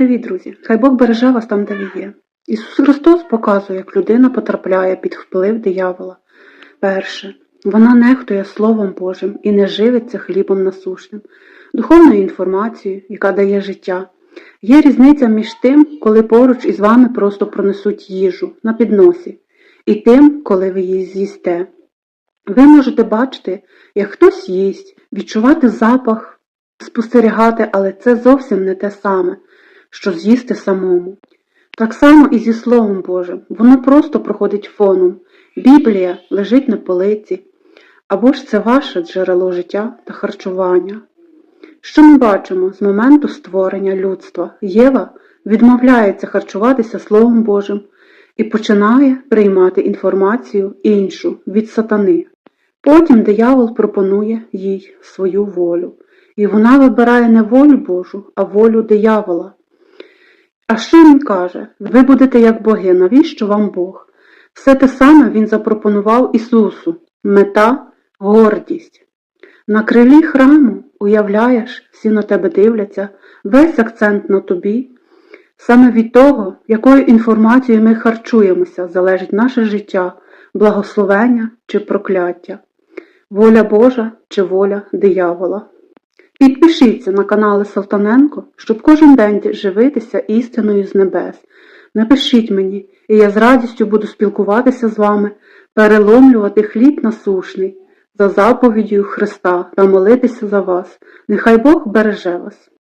привіт, друзі! Хай Бог береже вас там, де ви є. Ісус Христос показує, як людина потрапляє під вплив диявола. Перше, вона нехтує Словом Божим і не живиться хлібом насушним, духовною інформацією, яка дає життя. Є різниця між тим, коли поруч із вами просто пронесуть їжу на підносі, і тим, коли ви її з'їсте. Ви можете бачити, як хтось їсть, відчувати запах, спостерігати, але це зовсім не те саме, що з'їсти самому. Так само і зі Словом Божим, воно просто проходить фоном. Біблія лежить на полиці, або ж це ваше джерело життя та харчування. Що ми бачимо з моменту створення людства? Єва відмовляється харчуватися Словом Божим і починає приймати інформацію іншу від сатани. Потім диявол пропонує їй свою волю, і вона вибирає не волю Божу, а волю диявола. А що він каже? Ви будете як боги, навіщо вам Бог? Все те саме він запропонував Ісусу мета гордість. На крилі храму, уявляєш, всі на тебе дивляться, весь акцент на тобі. Саме від того, якою інформацією ми харчуємося, залежить наше життя, благословення чи прокляття, воля Божа чи воля диявола. Підпишіться на канали Салтаненко, щоб кожен день живитися істиною з небес. Напишіть мені, і я з радістю буду спілкуватися з вами, переломлювати хліб насушний за заповіддю Христа та молитися за вас. Нехай Бог береже вас.